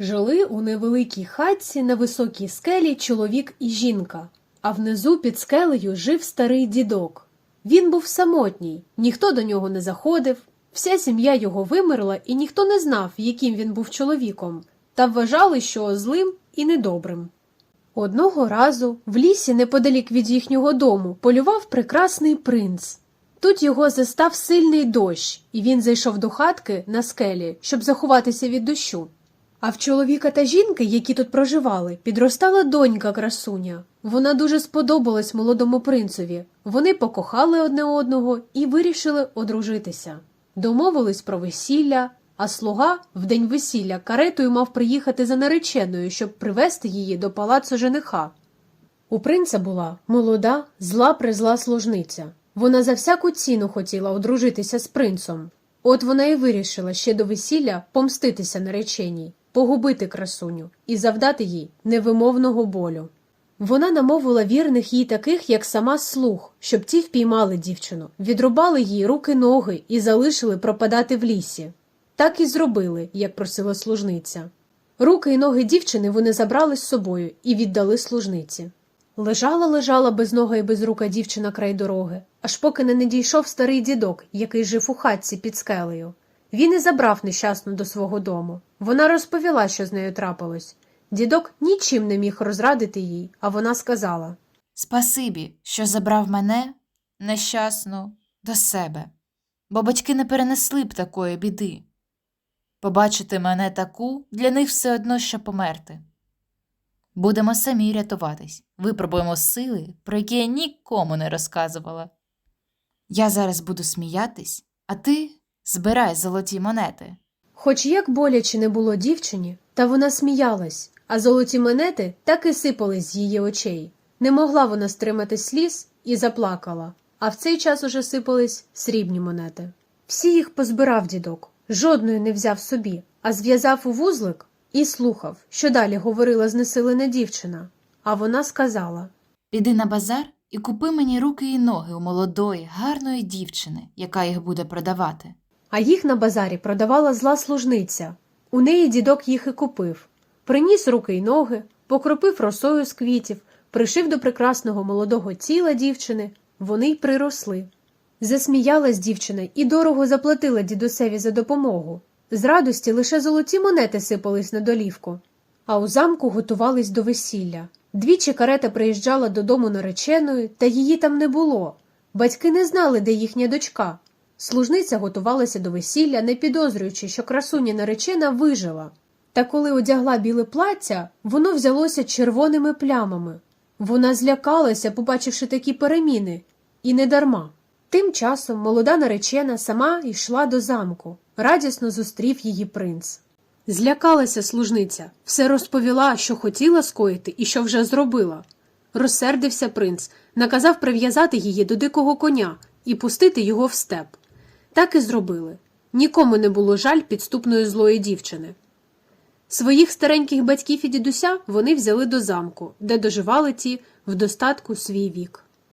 Жили у невеликій хатці на високій скелі чоловік і жінка, а внизу під скелею жив старий дідок. Він був самотній, ніхто до нього не заходив, вся сім'я його вимерла, і ніхто не знав, яким він був чоловіком, та вважали, що злим і недобрим. Одного разу в лісі неподалік від їхнього дому полював прекрасний принц. Тут його застав сильний дощ, і він зайшов до хатки на скелі, щоб заховатися від дощу. А в чоловіка та жінки, які тут проживали, підростала донька красуня. Вона дуже сподобалась молодому принцеві. Вони покохали одне одного і вирішили одружитися. Домовились про весілля, а слуга в день весілля каретою мав приїхати за нареченою, щоб привезти її до палацу жениха. У принца була молода, зла призла служниця. Вона за всяку ціну хотіла одружитися з принцом. От вона і вирішила ще до весілля помститися нареченій, погубити красуню і завдати їй невимовного болю. Вона намовила вірних їй таких, як сама слуг, щоб ті впіймали дівчину, відрубали їй руки ноги і залишили пропадати в лісі. Так і зробили, як просила служниця. Руки й ноги дівчини вони забрали з собою і віддали служниці. Лежала, лежала без нога і без рука дівчина край дороги, аж поки не надійшов старий дідок, який жив у хатці під скелею. Він і забрав нещасну до свого дому. Вона розповіла, що з нею трапилось. Дідок нічим не міг розрадити їй, а вона сказала Спасибі, що забрав мене, нещасну, до себе, бо батьки не перенесли б такої біди. Побачити мене таку для них все одно, що померти. Будемо самі рятуватись, випробуємо сили, про які я нікому не розказувала. Я зараз буду сміятись, а ти збирай золоті монети. Хоч як боляче не було дівчині, та вона сміялась, а золоті монети так і сипались з її очей. Не могла вона стримати сліз і заплакала, а в цей час уже сипались срібні монети. Всі їх позбирав дідок, жодної не взяв собі, а зв'язав у вузлик і слухав, що далі говорила знесилена дівчина. А вона сказала Піди на базар і купи мені руки і ноги у молодої, гарної дівчини, яка їх буде продавати. А їх на базарі продавала зла служниця. У неї дідок їх і купив. Приніс руки й ноги, покропив росою з квітів, пришив до прекрасного молодого тіла дівчини, вони й приросли. Засміялась дівчина і дорого заплатила дідусеві за допомогу. З радості лише золоті монети сипались на долівку. А у замку готувались до весілля. Двічі карета приїжджала додому нареченою, та її там не було. Батьки не знали, де їхня дочка. Служниця готувалася до весілля, не підозрюючи, що красуня наречена вижила. Та коли одягла біле плаття, воно взялося червоними плямами. Вона злякалася, побачивши такі переміни, і не дарма. Тим часом молода наречена сама йшла до замку. Радісно зустрів її принц. Злякалася служниця, все розповіла, що хотіла скоїти і що вже зробила. Розсердився принц, наказав прив'язати її до дикого коня і пустити його в степ. Так і зробили. Нікому не було жаль підступної злої дівчини. Своїх стареньких батьків і дідуся вони взяли до замку, де доживали ті в достатку свій вік.